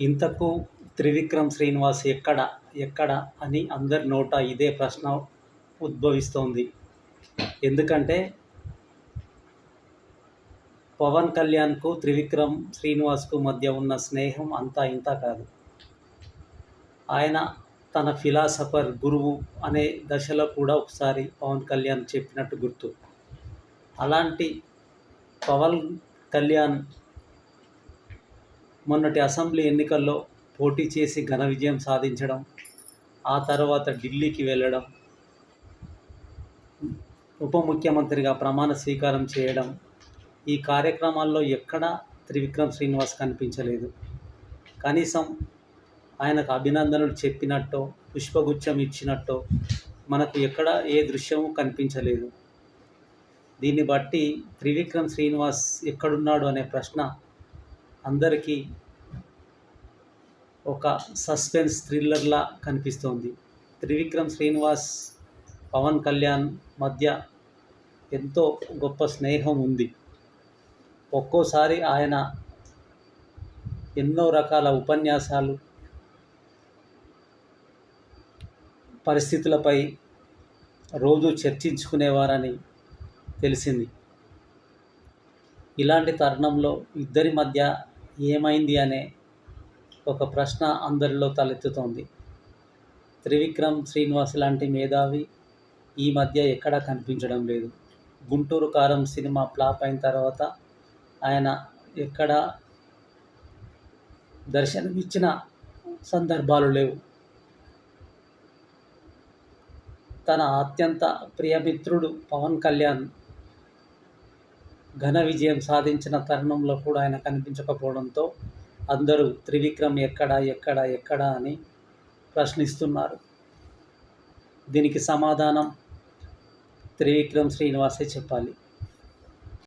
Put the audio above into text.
ఇంతకు త్రివిక్రమ్ శ్రీనివాస్ ఎక్కడ ఎక్కడ అని అందరి నోట ఇదే ప్రశ్న ఉద్భవిస్తోంది. ఎందుకంటే పవన్ కళ్యాణ్కు త్రివిక్రమ్ శ్రీనివాస్కు మధ్య ఉన్న స్నేహం అంతా ఇంత కాదు. ఆయన తన ఫిలాసఫర్ గురువు అనే దశలో కూడా ఒకసారి పవన్ కళ్యాణ్ చెప్పినట్టు గుర్తు. అలాంటి పవన్ కళ్యాణ్ మొన్నటి అసెంబ్లీ ఎన్నికల్లో పోటీ చేసి ఘన విజయం సాధించడం ఆ తర్వాత ఢిల్లీకి వెళ్ళడం ఉప ముఖ్యమంత్రిగా ప్రమాణ స్వీకారం చేయడం ఈ కార్యక్రమాల్లో ఎక్కడా త్రివిక్రమ్ శ్రీనివాస్ కనిపించలేదు. కనీసం ఆయనకు అభినందనలు చెప్పినట్టో పుష్పగుచ్చం ఇచ్చినట్టో మనకు ఎక్కడ ఏ దృశ్యము కనిపించలేదు. దీన్ని బట్టి త్రివిక్రమ్ శ్రీనివాస్ ఎక్కడున్నాడు అనే ప్రశ్న అందరికీ ఒక సస్పెన్స్ థ్రిల్లర్లా కనిపిస్తోంది. త్రివిక్రమ్ శ్రీనివాస్ పవన్ కళ్యాణ్ మధ్య ఎంతో గొప్ప స్నేహం ఉంది. ఒక్కోసారి ఆయన ఎన్నో రకాల ఉపన్యాసాలు పరిస్థితులపై రోజు చర్చించుకునేవారని తెలిసింది. ఇలాంటి తరుణంలో ఇద్దరి మధ్య ఏమైంది అనే ఒక ప్రశ్న అందరిలో తలెత్తుతోంది. త్రివిక్రమ్ శ్రీనివాస్ లాంటి మేధావి ఈ మధ్య ఎక్కడా కనిపించడం లేదు. గుంటూరు కారం సినిమా ఫ్లాప్ అయిన తర్వాత ఆయన ఎక్కడ దర్శనమిచ్చిన సందర్భాలు లేవు. తన అత్యంత ప్రియమిత్రుడు పవన్ కళ్యాణ్ ఘన విజయం సాధించిన తరుణంలో కూడా ఆయన కనిపించకపోవడంతో అందరూ త్రివిక్రమ్ ఎక్కడ ఎక్కడ ఎక్కడ అని ప్రశ్నిస్తున్నారు. దీనికి సమాధానం త్రివిక్రమ్ శ్రీనివాసే చెప్పాలి.